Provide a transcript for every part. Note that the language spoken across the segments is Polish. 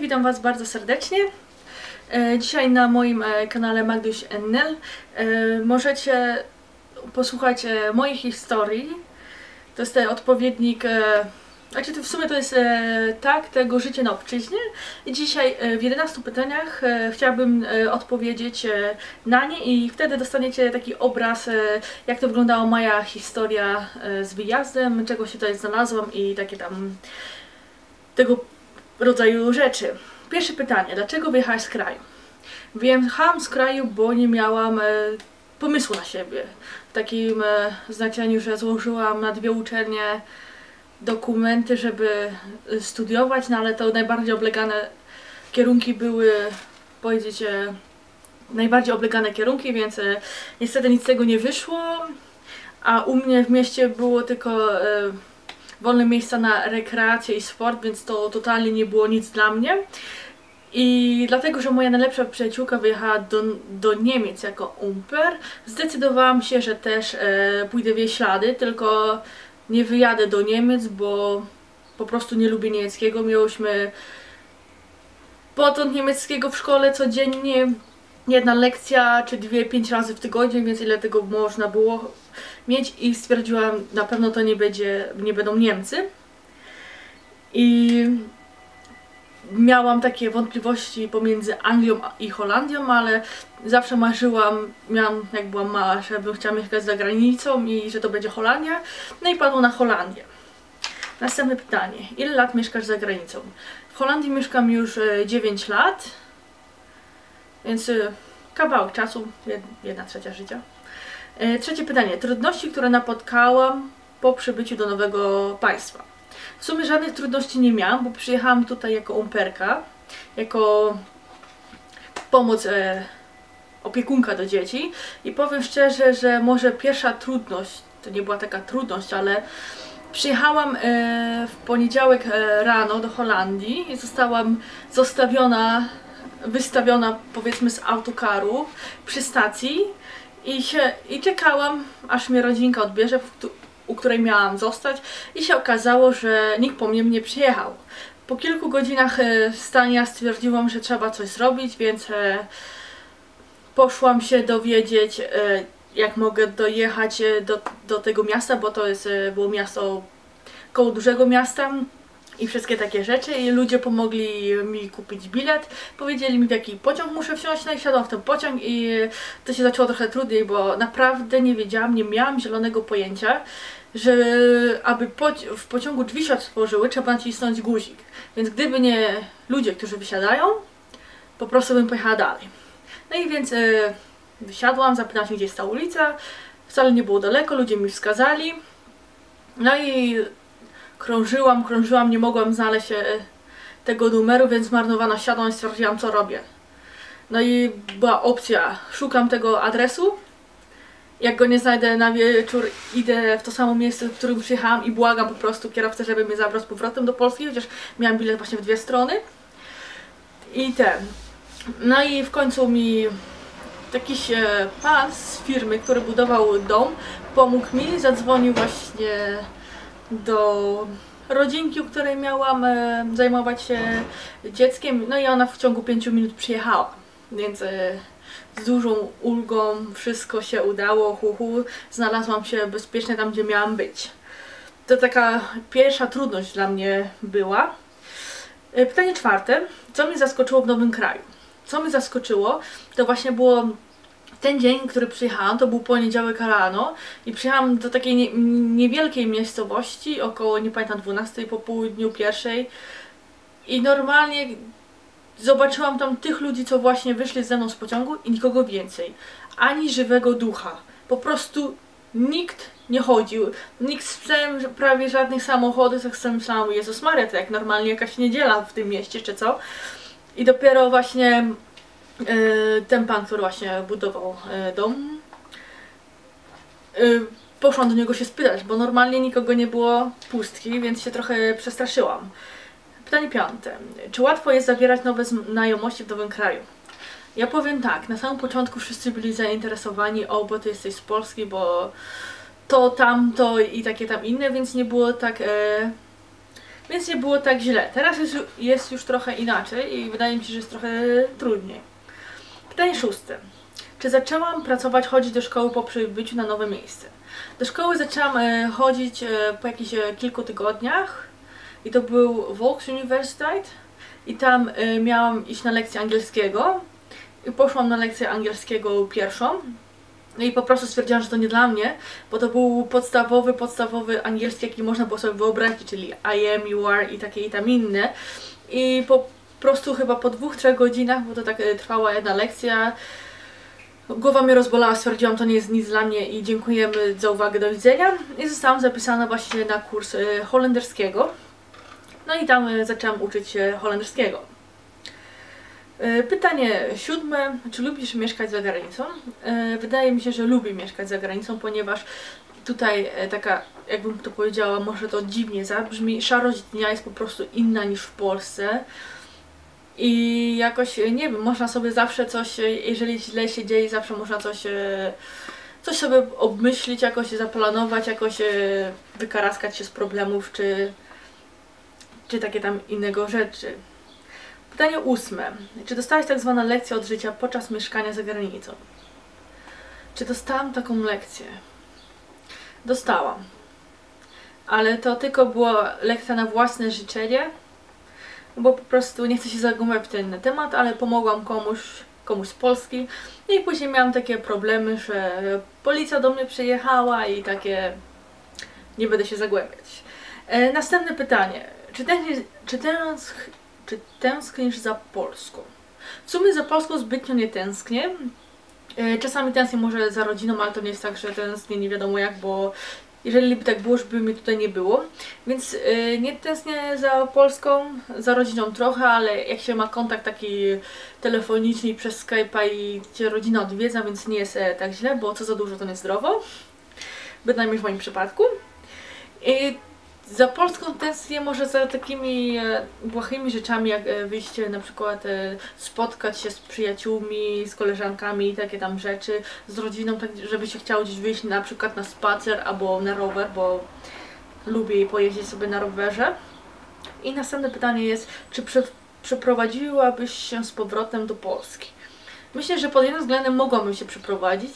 witam Was bardzo serdecznie. E, Dzisiaj na moim e, kanale Magduś NL e, możecie posłuchać mojej historii. To jest ten odpowiednik, znaczy to w sumie to jest tak, tego życia na obczyźnie. I dzisiaj w 11 pytaniach chciałabym odpowiedzieć na nie i wtedy dostaniecie taki obraz, jak to wyglądała moja historia z wyjazdem, czego się tutaj znalazłam i takie tam tego rodzaju rzeczy. Pierwsze pytanie, dlaczego wyjechałaś z kraju? Wyjechałam z kraju, bo nie miałam e, pomysłu na siebie. W takim e, znaczeniu, że złożyłam na dwie uczelnie dokumenty, żeby e, studiować, no ale to najbardziej oblegane kierunki były, powiedzieć, e, najbardziej oblegane kierunki, więc e, niestety nic z tego nie wyszło. A u mnie w mieście było tylko e, wolne miejsca na rekreację i sport, więc to totalnie nie było nic dla mnie. I dlatego, że moja najlepsza przyjaciółka wyjechała do, do Niemiec jako umper, zdecydowałam się, że też e, pójdę w jej ślady, tylko nie wyjadę do Niemiec, bo po prostu nie lubię niemieckiego. Miałyśmy potąd niemieckiego w szkole codziennie, jedna lekcja czy dwie, pięć razy w tygodniu, więc ile tego można było mieć i stwierdziłam, na pewno to nie będzie, nie będą Niemcy. I miałam takie wątpliwości pomiędzy Anglią i Holandią, ale zawsze marzyłam, miałam jak byłam mała, żebym chciała mieszkać za granicą i że to będzie Holandia. No i padło na Holandię. Następne pytanie. Ile lat mieszkasz za granicą? W Holandii mieszkam już e, 9 lat, więc e, kawałek czasu, jed- jedna trzecia życia. E, Trzecie pytanie. Trudności, które napotkałam po przybyciu do nowego państwa. W sumie żadnych trudności nie miałam, bo przyjechałam tutaj jako umperka, jako pomoc e, opiekunka do dzieci i powiem szczerze, że może pierwsza trudność, to nie była taka trudność, ale przyjechałam e, w poniedziałek e, rano do Holandii i zostałam zostawiona, wystawiona powiedzmy z autokaru przy stacji i, się, i czekałam, aż mnie rodzinka odbierze, u której miałam zostać i się okazało, że nikt po mnie nie przyjechał. Po kilku godzinach e, stania stwierdziłam, że trzeba coś zrobić, więc e, poszłam się dowiedzieć, e, jak mogę dojechać do, do tego miasta, bo to jest, było miasto koło dużego miasta i wszystkie takie rzeczy i ludzie pomogli mi kupić bilet, powiedzieli mi w jaki pociąg muszę wsiąść, no i wsiadłam w ten pociąg i to się zaczęło trochę trudniej, bo naprawdę nie wiedziałam, nie miałam zielonego pojęcia, że aby poci- w pociągu drzwi się otworzyły, trzeba nacisnąć guzik. Więc gdyby nie ludzie, którzy wysiadają, po prostu bym pojechała dalej. No i więc e, wysiadłam, zapytałam się, gdzie jest ta ulica. Wcale nie było daleko, ludzie mi wskazali. No i krążyłam, krążyłam, nie mogłam znaleźć e, tego numeru, więc zmarnowana siadłam i stwierdziłam, co robię. No i była opcja, szukam tego adresu. Jak go nie znajdę na wieczór, idę w to samo miejsce, w którym przyjechałam i błagam po prostu kierowcę, żeby mnie zabrał z powrotem do Polski, chociaż miałam bilet właśnie w dwie strony. I ten. No i w końcu mi jakiś e, pan z firmy, który budował dom, pomógł mi, zadzwonił właśnie do rodzinki, u której miałam e, zajmować się dzieckiem, no i ona w ciągu 5 minut przyjechała, więc e, z dużą ulgą wszystko się udało, hu, hu, znalazłam się bezpiecznie tam, gdzie miałam być. To taka pierwsza trudność dla mnie była. E, Pytanie czwarte. Co mnie zaskoczyło w nowym kraju? Co mnie zaskoczyło, to właśnie było ten dzień, który przyjechałam, to był poniedziałek rano i przyjechałam do takiej nie, niewielkiej miejscowości, około, nie pamiętam, 12 po południu, pierwszej i normalnie zobaczyłam tam tych ludzi, co właśnie wyszli ze mną z pociągu i nikogo więcej. Ani żywego ducha. Po prostu nikt nie chodził. Nikt z psem, prawie żadnych samochodów, tak sobie myślałam, Jezus Maria, to jak normalnie jakaś niedziela w tym mieście, czy co. I dopiero właśnie ten pan, który właśnie budował e, dom, e, poszłam do niego się spytać, bo normalnie nikogo nie było pustki, więc się trochę przestraszyłam. Pytanie piąte. Czy łatwo jest zawierać nowe znajomości w nowym kraju? Ja powiem tak, na samym początku wszyscy byli zainteresowani, o, bo ty jesteś z Polski, bo to, tamto i takie tam inne, więc nie było tak, e, Więc nie było tak źle. Teraz jest, jest już trochę inaczej i wydaje mi się, że jest trochę trudniej. Pytanie szóste. Czy zaczęłam pracować, chodzić do szkoły po przybyciu na nowe miejsce? Do szkoły zaczęłam e, chodzić e, po jakichś e, kilku tygodniach i to był Volks Universiteit i tam miałam iść na lekcję angielskiego i poszłam na lekcję angielskiego pierwszą no i po prostu stwierdziłam, że to nie dla mnie, bo to był podstawowy, podstawowy angielski, jaki można było sobie wyobrazić, czyli I am, you are i takie i tam inne. I po prostu chyba po dwóch, trzech godzinach, bo to tak e, trwała jedna lekcja, głowa mnie rozbolała, stwierdziłam, to nie jest nic dla mnie i dziękujemy za uwagę, do widzenia. I zostałam zapisana właśnie na kurs e, holenderskiego. No i tam e, zaczęłam uczyć się holenderskiego. Pytanie siódme. Czy lubisz mieszkać za granicą? Wydaje mi się, że lubię mieszkać za granicą, ponieważ tutaj taka, jakbym to powiedziała, może to dziwnie zabrzmi, szarość dnia jest po prostu inna niż w Polsce. I jakoś, nie wiem, można sobie zawsze coś, jeżeli źle się dzieje, zawsze można coś, e, coś sobie obmyślić, jakoś zaplanować, jakoś e, wykaraskać się z problemów, czy, czy takie tam innego rzeczy. Pytanie ósme. Czy dostałaś tak zwaną lekcję od życia podczas mieszkania za granicą? Czy dostałam taką lekcję? Dostałam. Ale to tylko była lekcja na własne życzenie, bo po prostu nie chcę się zagłębiać w ten temat, ale pomogłam komuś, komuś z Polski. No i później miałam takie problemy, że policja do mnie przyjechała i takie... Nie będę się zagłębiać. E, następne pytanie. Czy, tęsknisz, czy, tęsk, czy tęsknisz za Polską? W sumie za Polską zbytnio nie tęsknię. E, Czasami tęsknię może za rodziną, ale to nie jest tak, że tęsknię nie wiadomo jak, bo jeżeli by tak było, żeby mnie tutaj nie było. Więc e, nie tęsknię za Polską, za rodziną trochę, ale jak się ma kontakt taki telefoniczny przez Skype'a i cię rodzina odwiedza, więc nie jest e, tak źle, bo co za dużo to niezdrowo. Bynajmniej w moim przypadku. Za Polską tęsknię może za takimi e, błahymi rzeczami, jak e, wyjście na przykład e, spotkać się z przyjaciółmi, z koleżankami takie tam rzeczy, z rodziną, tak żeby się chciało gdzieś wyjść na przykład na spacer albo na rower, bo lubię pojeździć sobie na rowerze. I następne pytanie jest, czy prze, przeprowadziłabyś się z powrotem do Polski? Myślę, że pod jednym względem mogłabym się przeprowadzić,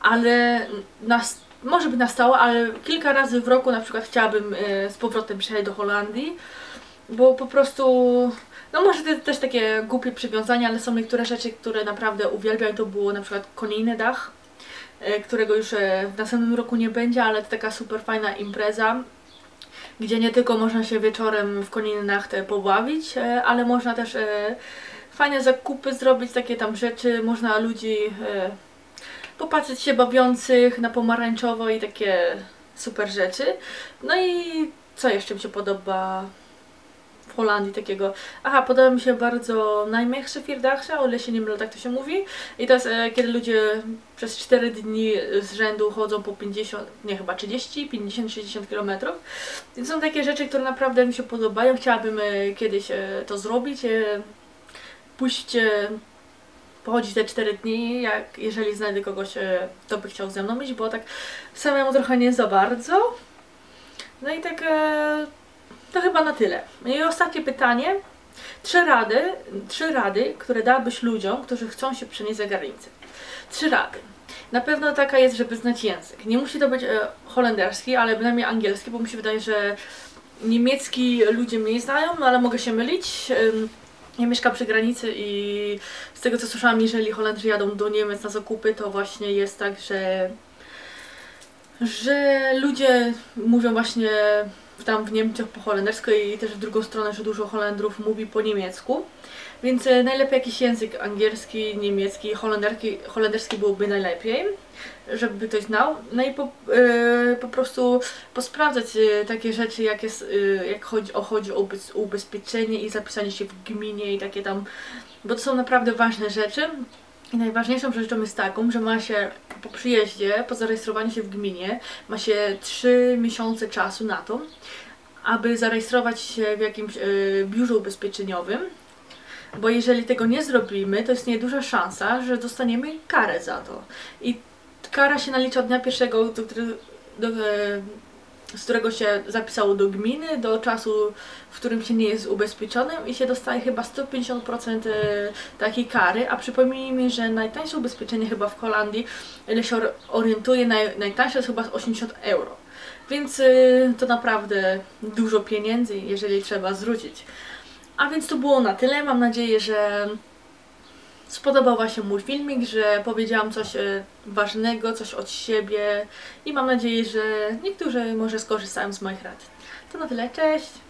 ale na może by nastało, ale kilka razy w roku na przykład chciałabym e, z powrotem przyjechać do Holandii, bo po prostu, no może to też takie głupie przywiązania, ale są niektóre rzeczy, które naprawdę uwielbiam. To było na przykład Konijny Dach, e, którego już e, w następnym roku nie będzie, ale to taka super fajna impreza, gdzie nie tylko można się wieczorem w e, pobawić, ale można też fajne zakupy zrobić, takie tam rzeczy, można ludzi popatrzeć się bawiących na pomarańczowo i takie super rzeczy. No i co jeszcze mi się podoba w Holandii takiego? Aha, podoba mi się bardzo najmniejsze Vierdachse, o ile się nie mylę, tak to się mówi. I jest e, kiedy ludzie przez 4 dni z rzędu chodzą po 50, nie chyba 30, 50, 60 km. Są takie rzeczy, które naprawdę mi się podobają. Chciałabym e, kiedyś e, to zrobić. E, pójść e, pochodzić te 4 dni, jak jeżeli znajdę kogoś, e, kto by chciał ze mną iść, bo tak samemu trochę nie za bardzo. No i tak e, to chyba na tyle. I ostatnie pytanie. Trzy rady, trzy rady, które dałabyś ludziom, którzy chcą się przenieść za granicę. Trzy rady. Na pewno taka jest, żeby znać język. Nie musi to być e, holenderski, ale bynajmniej angielski, bo mi się wydaje, że niemiecki ludzie mniej znają, no ale mogę się mylić. Ym, ja mieszkam przy granicy i z tego co słyszałam, jeżeli Holendrzy jadą do Niemiec na zakupy, to właśnie jest tak, że że ludzie mówią właśnie tam w Niemczech po holendersku i też w drugą stronę, że dużo Holendrów mówi po niemiecku. Więc e, najlepiej jakiś język angielski, niemiecki, holenderski, holenderski byłoby najlepiej, żeby ktoś znał. No i po, e, po prostu posprawdzać e, takie rzeczy, jak, jest, e, jak chodzi o, chodzi o ubez- ubezpieczenie i zapisanie się w gminie i takie tam, bo to są naprawdę ważne rzeczy. I najważniejszą rzeczą jest taką, że ma się po przyjeździe, po zarejestrowaniu się w gminie, ma się 3 miesiące czasu na to, aby zarejestrować się w jakimś e, biurze ubezpieczeniowym, bo jeżeli tego nie zrobimy, to istnieje duża szansa, że dostaniemy karę za to. I kara się nalicza od dnia pierwszego, do, którego- do, e, z którego się zapisało do gminy, do czasu, w którym się nie jest ubezpieczonym i się dostaje chyba 150% e, takiej kary, a przypomnijmy, że najtańsze ubezpieczenie chyba w Holandii, ile się orientuję, naj, najtańsze jest chyba 80 euro. Więc y, to naprawdę dużo pieniędzy, jeżeli trzeba zwrócić. A więc to było na tyle. Mam nadzieję, że spodobał się mój filmik, że powiedziałam coś e, ważnego, coś od siebie i mam nadzieję, że niektórzy może skorzystają z moich rad. To na tyle, cześć!